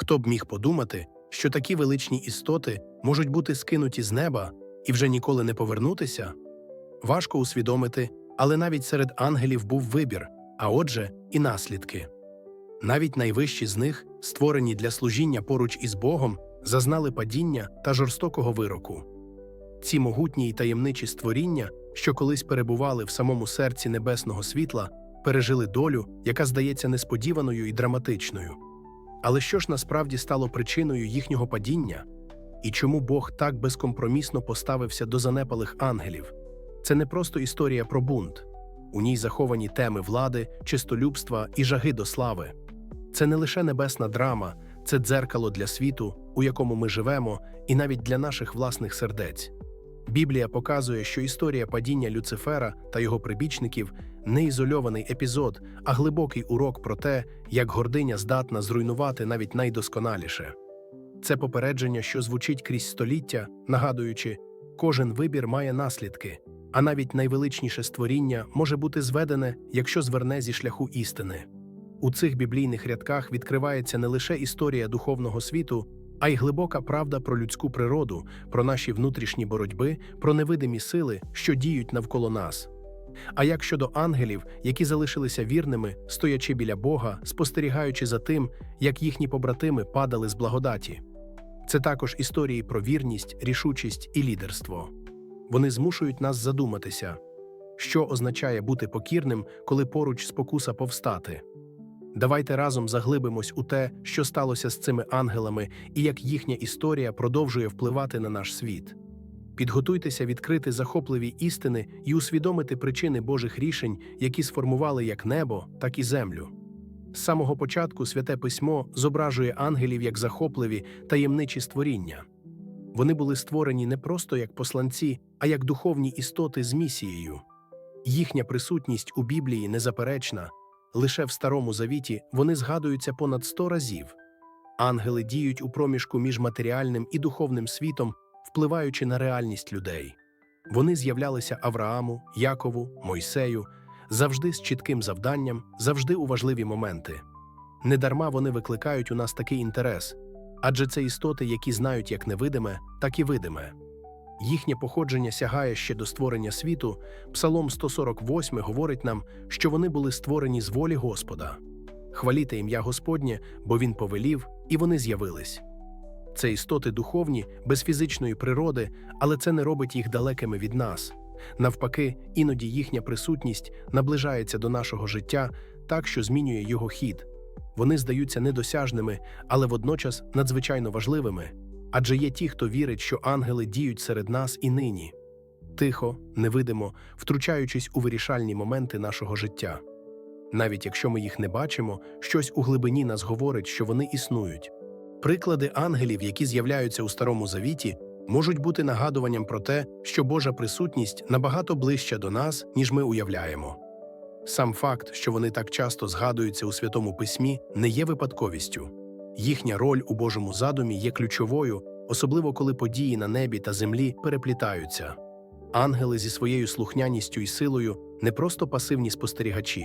Хто б міг подумати, що такі величні істоти можуть бути скинуті з неба і вже ніколи не повернутися? Важко усвідомити, але навіть серед ангелів був вибір, а отже, і наслідки. Навіть найвищі з них, створені для служіння поруч із Богом, зазнали падіння та жорстокого вироку. Ці могутні й таємничі створіння, що колись перебували в самому серці небесного світла, пережили долю, яка здається несподіваною і драматичною. Але що ж насправді стало причиною їхнього падіння? І чому Бог так безкомпромісно поставився до занепалих ангелів? Це не просто історія про бунт. У ній заховані теми влади, чистолюбства і жаги до слави. Це не лише небесна драма, це дзеркало для світу, у якому ми живемо, і навіть для наших власних сердець. Біблія показує, що історія падіння Люцифера та його прибічників не ізольований епізод, а глибокий урок про те, як гординя здатна зруйнувати навіть найдосконаліше. Це попередження, що звучить крізь століття, нагадуючи, кожен вибір має наслідки, а навіть найвеличніше створіння може бути зведене, якщо зверне зі шляху істини. У цих біблійних рядках відкривається не лише історія духовного світу, а й глибока правда про людську природу, про наші внутрішні боротьби, про невидимі сили, що діють навколо нас. А як щодо ангелів, які залишилися вірними, стоячи біля Бога, спостерігаючи за тим, як їхні побратими падали з благодаті? Це також історії про вірність, рішучість і лідерство. Вони змушують нас задуматися, що означає бути покірним, коли поруч спокуса повстати. Давайте разом заглибимось у те, що сталося з цими ангелами і як їхня історія продовжує впливати на наш світ. Підготуйтеся відкрити захопливі істини і усвідомити причини Божих рішень, які сформували як небо, так і землю. З самого початку святе письмо зображує ангелів як захопливі таємничі створіння. Вони були створені не просто як посланці, а як духовні істоти з місією. Їхня присутність у Біблії незаперечна. Лише в Старому Завіті вони згадуються понад сто разів. Ангели діють у проміжку між матеріальним і духовним світом, впливаючи на реальність людей. Вони з'являлися Аврааму, Якову, Мойсею, завжди з чітким завданням, завжди у важливі моменти. Недарма вони викликають у нас такий інтерес, адже це істоти, які знають як невидиме, так і видиме. Їхнє походження сягає ще до створення світу. Псалом 148 говорить нам, що вони були створені з волі Господа. Хваліте ім'я Господнє, бо Він повелів, і вони з'явились. Це істоти духовні, без фізичної природи, але це не робить їх далекими від нас. Навпаки, іноді їхня присутність наближається до нашого життя так, що змінює його хід. Вони здаються недосяжними, але водночас надзвичайно важливими. Адже є ті, хто вірить, що ангели діють серед нас і нині, тихо, невидимо, втручаючись у вирішальні моменти нашого життя. Навіть якщо ми їх не бачимо, щось у глибині нас говорить, що вони існують. Приклади ангелів, які з'являються у Старому Завіті, можуть бути нагадуванням про те, що Божа присутність набагато ближча до нас, ніж ми уявляємо. Сам факт, що вони так часто згадуються у Святому Письмі, не є випадковістю. Їхня роль у Божому задумі є ключовою, особливо коли події на небі та землі переплітаються. Ангели зі своєю слухняністю і силою не просто пасивні спостерігачі,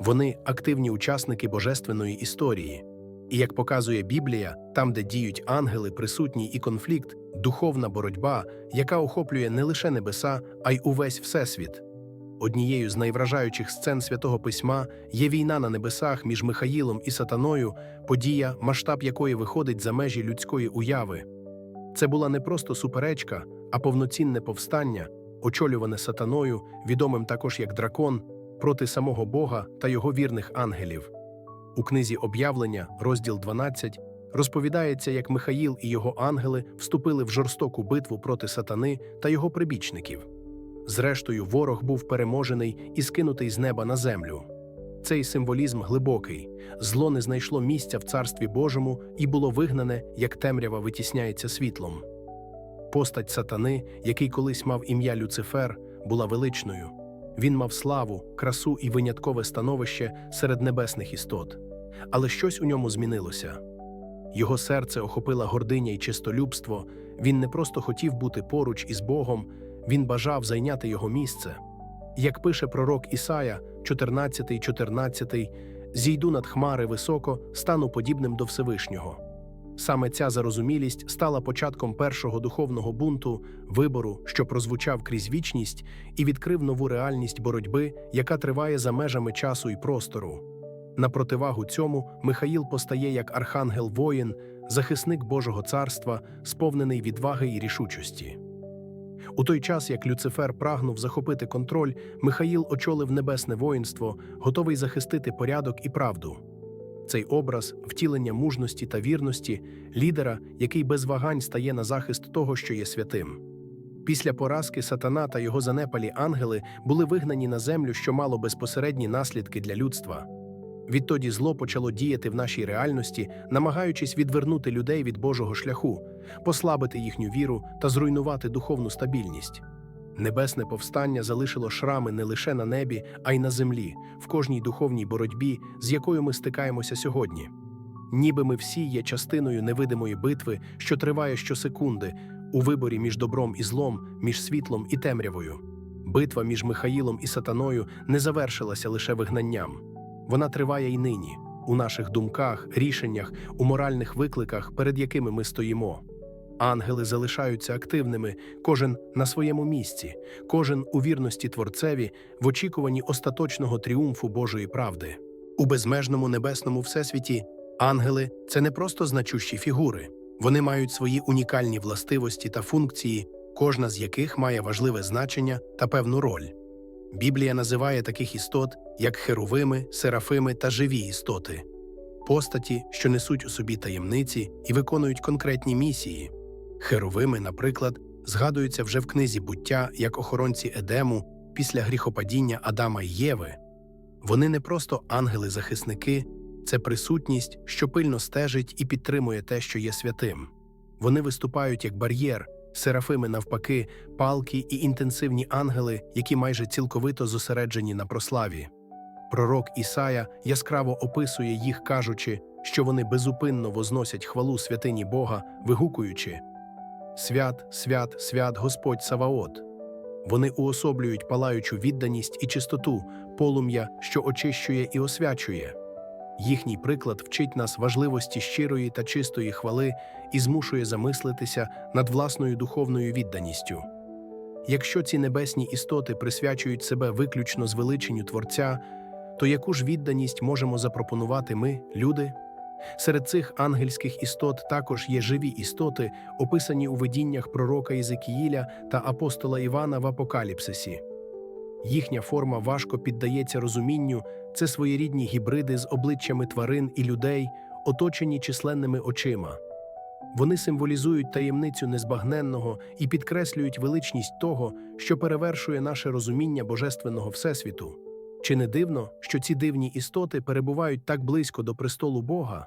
вони активні учасники божественної історії. І як показує Біблія, там, де діють ангели, присутній і конфлікт, духовна боротьба, яка охоплює не лише небеса, а й увесь всесвіт. Однією з найвражаючих сцен святого письма є війна на небесах між Михаїлом і Сатаною, подія, масштаб якої виходить за межі людської уяви. Це була не просто суперечка, а повноцінне повстання, очолюване сатаною, відомим також як дракон, проти самого Бога та його вірних ангелів. У книзі Об'явлення, розділ 12, розповідається, як Михаїл і його ангели вступили в жорстоку битву проти сатани та його прибічників. Зрештою, ворог був переможений і скинутий з неба на землю. Цей символізм глибокий, зло не знайшло місця в Царстві Божому і було вигнане, як темрява витісняється світлом. Постать сатани, який колись мав ім'я Люцифер, була величною. Він мав славу, красу і виняткове становище серед небесних істот. Але щось у ньому змінилося. Його серце охопила гординя й чистолюбство. Він не просто хотів бути поруч із Богом, він бажав зайняти його місце. Як пише пророк Ісая, 14, 14, зійду над хмари високо, стану подібним до Всевишнього. Саме ця зарозумілість стала початком першого духовного бунту, вибору, що прозвучав крізь вічність, і відкрив нову реальність боротьби, яка триває за межами часу і простору. На противагу цьому Михаїл постає як архангел воїн, захисник Божого царства, сповнений відваги і рішучості. У той час, як Люцифер прагнув захопити контроль, Михаїл очолив небесне воїнство, готовий захистити порядок і правду. Цей образ втілення мужності та вірності, лідера, який без вагань стає на захист того, що є святим. Після поразки сатана та його занепалі ангели були вигнані на землю, що мало безпосередні наслідки для людства. Відтоді зло почало діяти в нашій реальності, намагаючись відвернути людей від Божого шляху, послабити їхню віру та зруйнувати духовну стабільність. Небесне повстання залишило шрами не лише на небі, а й на землі, в кожній духовній боротьбі, з якою ми стикаємося сьогодні. Ніби ми всі є частиною невидимої битви, що триває щосекунди, у виборі між добром і злом, між світлом і темрявою. Битва між Михаїлом і Сатаною не завершилася лише вигнанням. Вона триває й нині, у наших думках, рішеннях, у моральних викликах, перед якими ми стоїмо. Ангели залишаються активними, кожен на своєму місці, кожен у вірності Творцеві, в очікуванні остаточного тріумфу Божої правди. У безмежному небесному всесвіті ангели це не просто значущі фігури, вони мають свої унікальні властивості та функції, кожна з яких має важливе значення та певну роль. Біблія називає таких істот як херовими, серафими та живі істоти, постаті, що несуть у собі таємниці і виконують конкретні місії. Херовими, наприклад, згадуються вже в книзі буття як охоронці Едему після гріхопадіння Адама й Єви. Вони не просто ангели-захисники, це присутність, що пильно стежить і підтримує те, що є святим. Вони виступають як бар'єр, серафими навпаки, палки і інтенсивні ангели, які майже цілковито зосереджені на прославі. Пророк Ісая яскраво описує їх, кажучи, що вони безупинно возносять хвалу святині Бога, вигукуючи Свят, свят, свят Господь Саваот. Вони уособлюють палаючу відданість і чистоту, полум'я, що очищує і освячує. Їхній приклад вчить нас важливості щирої та чистої хвали і змушує замислитися над власною духовною відданістю. Якщо ці небесні істоти присвячують себе виключно звеличенню Творця, то яку ж відданість можемо запропонувати ми, люди? Серед цих ангельських істот також є живі істоти, описані у видіннях пророка Єзекіїля та апостола Івана в Апокаліпсисі. Їхня форма важко піддається розумінню, це своєрідні гібриди з обличчями тварин і людей, оточені численними очима. Вони символізують таємницю незбагненного і підкреслюють величність того, що перевершує наше розуміння Божественного Всесвіту. Чи не дивно, що ці дивні істоти перебувають так близько до престолу Бога?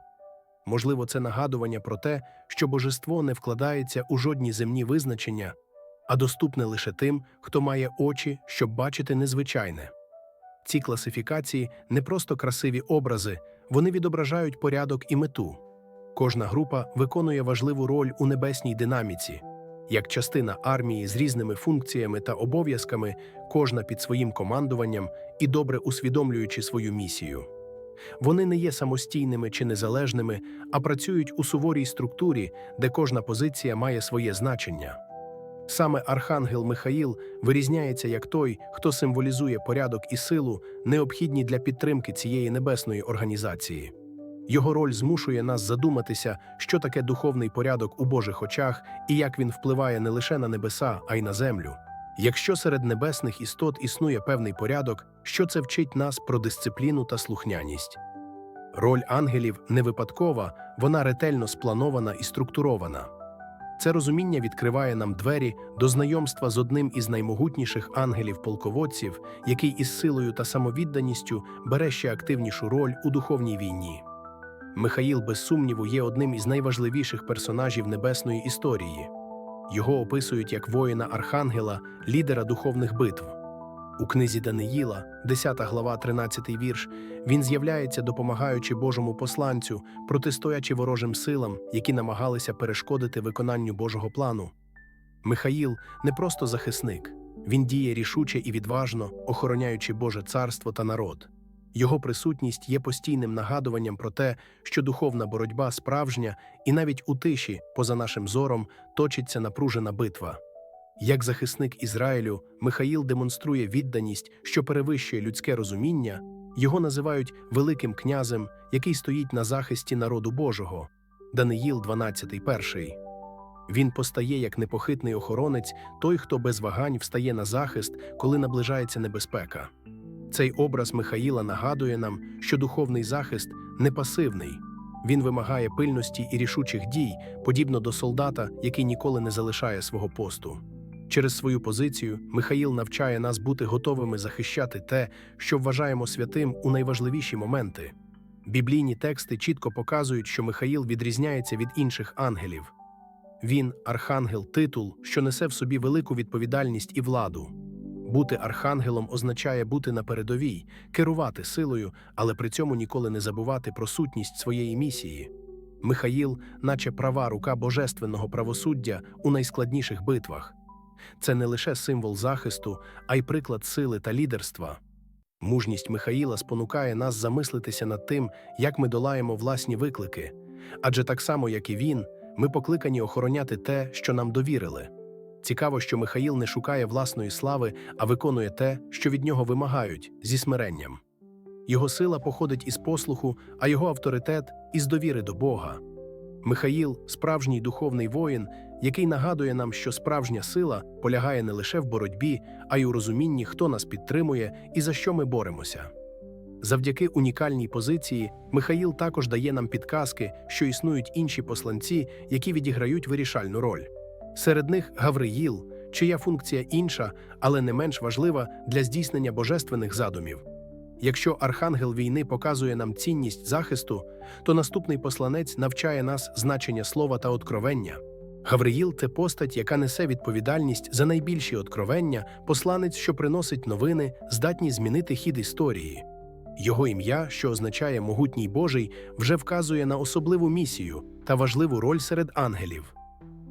Можливо, це нагадування про те, що божество не вкладається у жодні земні визначення, а доступне лише тим, хто має очі, щоб бачити незвичайне. Ці класифікації не просто красиві образи, вони відображають порядок і мету. Кожна група виконує важливу роль у небесній динаміці. Як частина армії з різними функціями та обов'язками, кожна під своїм командуванням і добре усвідомлюючи свою місію. Вони не є самостійними чи незалежними, а працюють у суворій структурі, де кожна позиція має своє значення. Саме Архангел Михаїл вирізняється як той, хто символізує порядок і силу, необхідні для підтримки цієї небесної організації. Його роль змушує нас задуматися, що таке духовний порядок у Божих очах і як він впливає не лише на небеса, а й на землю. Якщо серед небесних істот існує певний порядок, що це вчить нас про дисципліну та слухняність. Роль ангелів не випадкова, вона ретельно спланована і структурована. Це розуміння відкриває нам двері до знайомства з одним із наймогутніших ангелів-полководців, який із силою та самовідданістю бере ще активнішу роль у духовній війні. Михаїл, без сумніву, є одним із найважливіших персонажів небесної історії. Його описують як воїна Архангела, лідера духовних битв. У книзі Даниїла, 10 глава, 13 вірш, він з'являється, допомагаючи Божому посланцю, протистоячи ворожим силам, які намагалися перешкодити виконанню Божого плану. Михаїл не просто захисник, він діє рішуче і відважно, охороняючи Боже царство та народ. Його присутність є постійним нагадуванням про те, що духовна боротьба справжня, і навіть у тиші, поза нашим зором, точиться напружена битва. Як захисник Ізраїлю, Михаїл демонструє відданість, що перевищує людське розуміння, його називають Великим князем, який стоїть на захисті народу Божого. Даниїл 12.1. Він постає як непохитний охоронець, той, хто без вагань встає на захист, коли наближається небезпека. Цей образ Михаїла нагадує нам, що духовний захист не пасивний. Він вимагає пильності і рішучих дій, подібно до солдата, який ніколи не залишає свого посту. Через свою позицію Михаїл навчає нас бути готовими захищати те, що вважаємо святим у найважливіші моменти. Біблійні тексти чітко показують, що Михаїл відрізняється від інших ангелів. Він архангел, титул, що несе в собі велику відповідальність і владу. Бути архангелом означає бути на передовій, керувати силою, але при цьому ніколи не забувати про сутність своєї місії. Михаїл, наче права рука божественного правосуддя у найскладніших битвах. Це не лише символ захисту, а й приклад сили та лідерства. Мужність Михаїла спонукає нас замислитися над тим, як ми долаємо власні виклики. Адже так само, як і він, ми покликані охороняти те, що нам довірили. Цікаво, що Михаїл не шукає власної слави, а виконує те, що від нього вимагають, зі смиренням. Його сила походить із послуху, а його авторитет із довіри до Бога. Михаїл справжній духовний воїн, який нагадує нам, що справжня сила полягає не лише в боротьбі, а й у розумінні, хто нас підтримує і за що ми боремося. Завдяки унікальній позиції Михаїл також дає нам підказки, що існують інші посланці, які відіграють вирішальну роль. Серед них Гавриїл, чия функція інша, але не менш важлива для здійснення божественних задумів. Якщо архангел війни показує нам цінність захисту, то наступний посланець навчає нас значення слова та откровення. Гавриїл це постать, яка несе відповідальність за найбільші откровення, посланець, що приносить новини, здатні змінити хід історії. Його ім'я, що означає могутній Божий, вже вказує на особливу місію та важливу роль серед ангелів.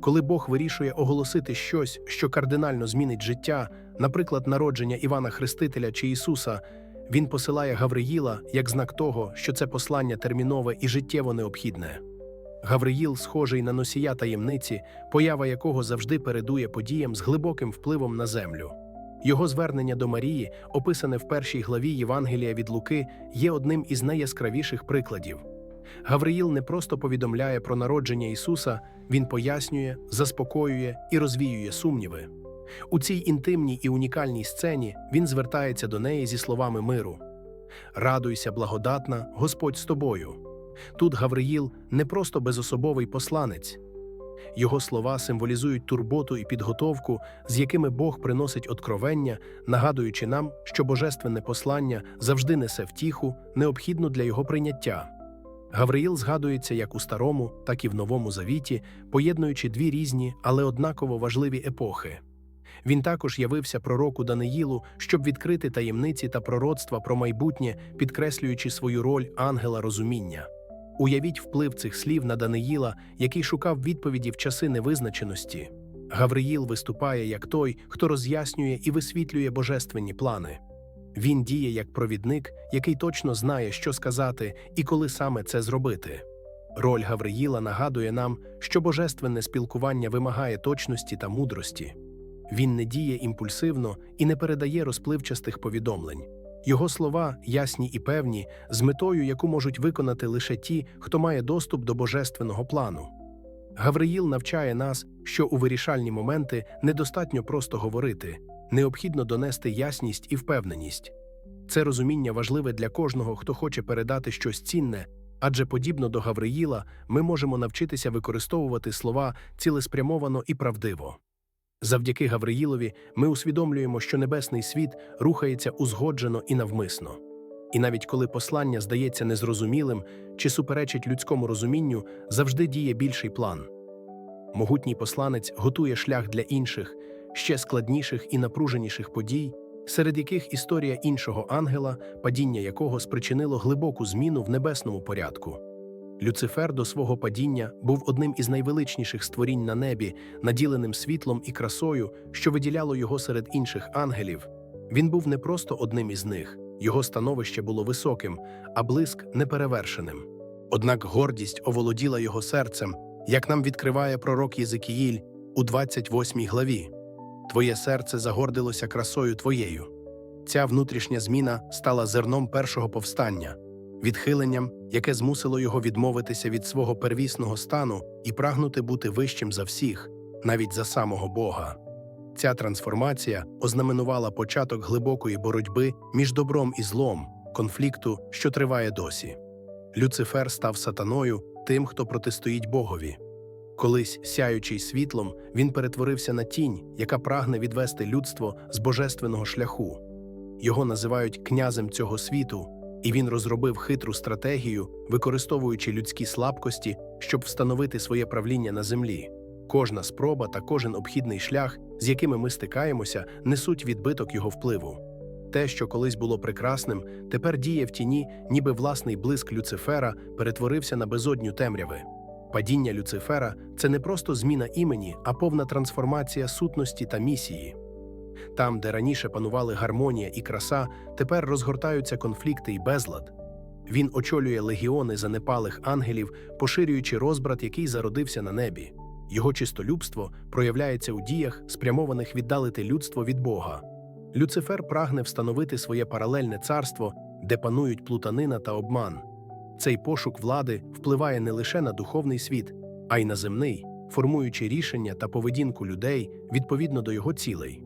Коли Бог вирішує оголосити щось, що кардинально змінить життя, наприклад, народження Івана Хрестителя чи Ісуса, він посилає Гавриїла як знак того, що це послання термінове і життєво необхідне. Гавриїл схожий на носія таємниці, поява якого завжди передує подіям з глибоким впливом на землю. Його звернення до Марії, описане в першій главі Євангелія від Луки, є одним із найяскравіших прикладів. Гавриїл не просто повідомляє про народження Ісуса, він пояснює, заспокоює і розвіює сумніви. У цій інтимній і унікальній сцені він звертається до неї зі словами миру: Радуйся, благодатна, Господь з тобою. Тут Гавриїл не просто безособовий посланець. Його слова символізують турботу і підготовку, з якими Бог приносить откровення, нагадуючи нам, що божественне послання завжди несе втіху, необхідну для його прийняття. Гавриїл згадується як у Старому, так і в Новому Завіті, поєднуючи дві різні, але однаково важливі епохи. Він також явився пророку Даниїлу, щоб відкрити таємниці та пророцтва про майбутнє, підкреслюючи свою роль ангела розуміння. Уявіть вплив цих слів на Даниїла, який шукав відповіді в часи невизначеності. Гавриїл виступає як той, хто роз'яснює і висвітлює божественні плани. Він діє як провідник, який точно знає, що сказати і коли саме це зробити. Роль Гавриїла нагадує нам, що божественне спілкування вимагає точності та мудрості. Він не діє імпульсивно і не передає розпливчастих повідомлень. Його слова ясні і певні, з метою, яку можуть виконати лише ті, хто має доступ до божественного плану. Гавриїл навчає нас, що у вирішальні моменти недостатньо просто говорити, необхідно донести ясність і впевненість. Це розуміння важливе для кожного, хто хоче передати щось цінне, адже подібно до Гавриїла ми можемо навчитися використовувати слова цілеспрямовано і правдиво. Завдяки Гавриїлові ми усвідомлюємо, що небесний світ рухається узгоджено і навмисно. І навіть коли послання здається незрозумілим чи суперечить людському розумінню, завжди діє більший план. Могутній посланець готує шлях для інших, ще складніших і напруженіших подій, серед яких історія іншого ангела, падіння якого спричинило глибоку зміну в небесному порядку. Люцифер до свого падіння був одним із найвеличніших створінь на небі, наділеним світлом і красою, що виділяло його серед інших ангелів. Він був не просто одним із них, його становище було високим, а блиск неперевершеним. Однак гордість оволоділа його серцем, як нам відкриває пророк Єзикіїль у 28 главі. Твоє серце загордилося красою твоєю. Ця внутрішня зміна стала зерном першого повстання, відхиленням, яке змусило його відмовитися від свого первісного стану і прагнути бути вищим за всіх, навіть за самого Бога. Ця трансформація ознаменувала початок глибокої боротьби між добром і злом, конфлікту, що триває досі. Люцифер став сатаною, тим, хто протистоїть Богові. Колись, сяючий світлом, він перетворився на тінь, яка прагне відвести людство з божественного шляху. Його називають князем цього світу, і він розробив хитру стратегію, використовуючи людські слабкості, щоб встановити своє правління на землі. Кожна спроба та кожен обхідний шлях, з якими ми стикаємося, несуть відбиток його впливу. Те, що колись було прекрасним, тепер діє в тіні, ніби власний блиск Люцифера перетворився на безодню темряви. Падіння Люцифера це не просто зміна імені, а повна трансформація сутності та місії. Там, де раніше панували гармонія і краса, тепер розгортаються конфлікти і безлад. Він очолює легіони занепалих ангелів, поширюючи розбрат, який зародився на небі. Його чистолюбство проявляється у діях, спрямованих віддалити людство від Бога. Люцифер прагне встановити своє паралельне царство, де панують плутанина та обман. Цей пошук влади впливає не лише на духовний світ, а й на земний, формуючи рішення та поведінку людей відповідно до його цілей.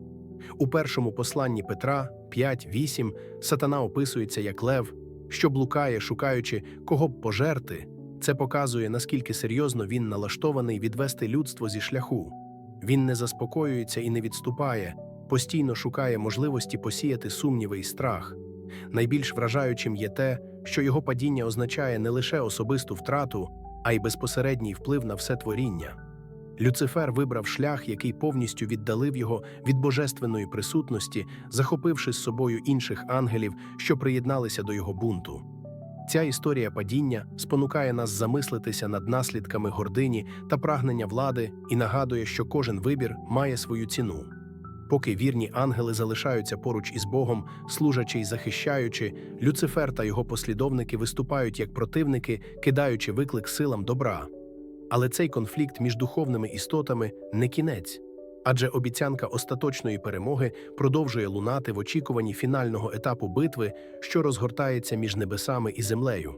У першому посланні Петра 5.8 сатана описується як лев, що блукає, шукаючи, кого б пожерти. Це показує, наскільки серйозно він налаштований відвести людство зі шляху. Він не заспокоюється і не відступає, постійно шукає можливості посіяти сумніви і страх. Найбільш вражаючим є те, що його падіння означає не лише особисту втрату, а й безпосередній вплив на все творіння. Люцифер вибрав шлях, який повністю віддалив його від божественної присутності, захопивши з собою інших ангелів, що приєдналися до його бунту. Ця історія падіння спонукає нас замислитися над наслідками гордині та прагнення влади і нагадує, що кожен вибір має свою ціну. Поки вірні ангели залишаються поруч із Богом, служачи й захищаючи, Люцифер та його послідовники виступають як противники, кидаючи виклик силам добра. Але цей конфлікт між духовними істотами не кінець, адже обіцянка остаточної перемоги продовжує лунати в очікуванні фінального етапу битви, що розгортається між небесами і землею.